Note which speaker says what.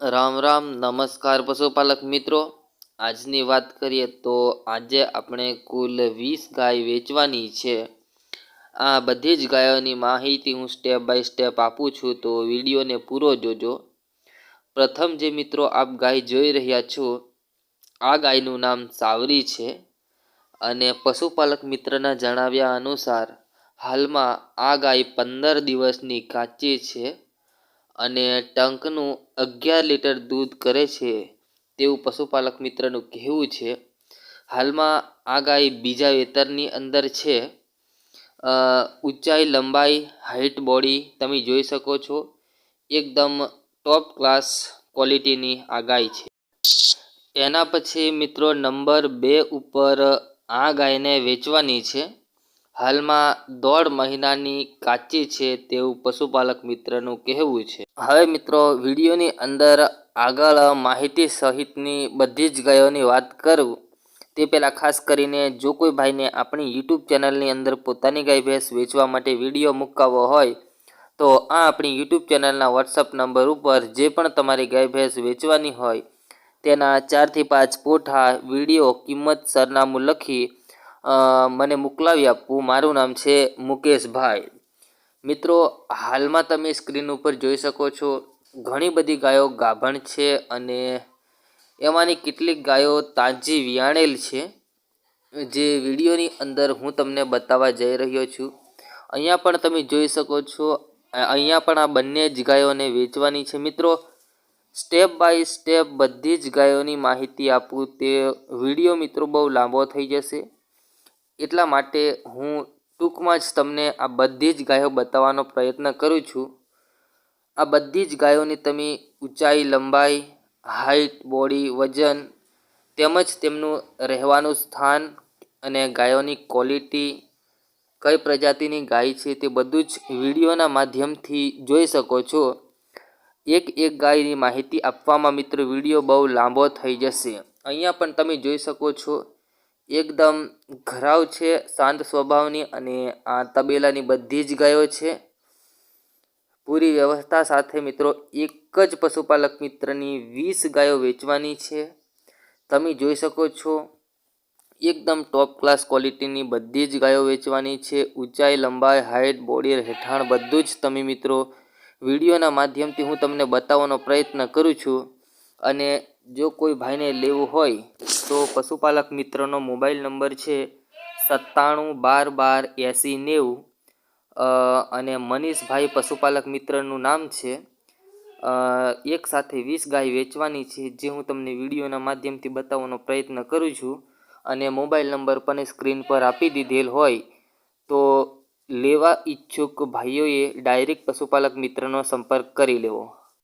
Speaker 1: રામ રામ, નમસ્કાર પશુપાલક મિત્રો. આજની વાત કરીએ તો આજે આપણે કુલ વીસ ગાય વેચવાની છે. આ બધી જ ગાયોની માહિતી હું સ્ટેપ બાય સ્ટેપ આપું છું, તો વિડીયોને પૂરો જોજો. પ્રથમ જે મિત્રો આપ ગાય જોઈ રહ્યા છો, આ ગાયનું નામ સાવરી છે. અને પશુપાલક મિત્રના જણાવ્યા અનુસાર, હાલમાં આ ગાય પંદર દિવસની કાચી છે. અને ટંકનું અગિયાર લીટર દૂધ કરે છે તેવું પશુપાલક મિત્રનું કહેવું છે. હાલમાં આ ગાય બીજા વેતરની અંદર છે. ઊંચાઈ, લંબાઈ હાઇટ બોડી તમે જોઈ શકો છો. એકદમ ટોપ ક્લાસ ક્વોલિટીની આ ગાય છે. એના પછી મિત્રો નંબર બે ઉપર આ ગાયને વેચવાની છે. હાલમાં દોઢ મહિનાની કાચી છે તેવું પશુપાલક મિત્રનું કહેવું છે. હવે મિત્રો, વિડીયોની અંદર આગળ માહિતી સહિતની બધી જ ગાયોની વાત કરું. તે પહેલાં ખાસ કરીને જો કોઈ ભાઈને આપણી યુટ્યુબ ચેનલની અંદર પોતાની ગાય ભેંસ વેચવા માટે વીડિયો મૂકાવવો હોય, તો આ આપણી યુટ્યુબ ચેનલના વોટ્સઅપ નંબર ઉપર જે પણ તમારી ગાય ભેંસ વેચવાની હોય, તેના ચારથી પાંચ પોઠા વીડિયો કિંમત સરનામું લખી મને મોકલાવી આપવું મારું નામ છે મુકેશભાઈ. મિત્રો, હાલમાં તમે સ્ક્રીન ઉપર જોઈ શકો છો, ઘણી બધી ગાયો ગાભણ છે અને એમાંની કેટલીક ગાયો તાજી વિયાણેલ છે. જે વિડીયોની અંદર હું તમને બતાવવા જઈ રહ્યો છું. અહીંયા પણ તમે જોઈ શકો છો અહીંયા પણ આ બંને જ ગાયોને વેચવાની છે. મિત્રો, સ્ટેપ બાય સ્ટેપ બધી જ ગાયોની માહિતી આપું તે વીડિયો મિત્રો બહુ લાંબો થઈ જશે. એટલા માટે હું ટૂંકમાં જ તમને આ બધી જ ગાયો બતાવવાનો પ્રયત્ન કરું છું. આ બધી જ ગાયોની તમે ઊંચાઈ, લંબાઈ હાઇટ બોડી વજન તેમજ તેમનું રહેવાનું સ્થાન અને ગાયોની ક્વોલિટી કઈ પ્રજાતિની ગાય છે તે બધું જ વિડીયોના માધ્યમથી જોઈ શકો છો. એક એક ગાયની માહિતી આપવામાં મિત્રો વીડિયો બહુ લાંબો થઈ જશે. અહીંયા પણ તમે જોઈ શકો છો એકદમ ઘરાવ છે, શાંત સ્વભાવની અને આ તબેલાની બધી જ ગાયો છે. પૂરી વ્યવસ્થા સાથે મિત્રો એક જ પશુપાલક મિત્રની વીસ ગાયો વેચવાની છે. તમે જોઈ શકો છો, એકદમ ટોપ ક્લાસ ક્વોલિટીની બધી જ ગાયો વેચવાની છે. ઊંચાઈ, લંબાઈ હાઇટ બોડી રહેઠાણ બધું જ તમે મિત્રો વિડીયોના માધ્યમથી હું તમને બતાવવાનો પ્રયત્ન કરું છું. અને જો કોઈ ભાઈને લેવું હોય, તો પશુપાલક મિત્રનો મોબાઈલ નંબર છે સત્તાણું બાર બાર એંસી નેવું. અને મનીષભાઈ પશુપાલક મિત્રનું નામ છે. એક સાથે વીસ ગાય વેચવાની છે, જે હું તમને વિડીયોના માધ્યમથી બતાવવાનો પ્રયત્ન કરું છું. અને મોબાઈલ નંબર પણ સ્ક્રીન પર આપી દીધેલ હોય, તો લેવા ઈચ્છુક ભાઈઓએ ડાયરેક્ટ પશુપાલક મિત્રનો સંપર્ક કરી લેવો.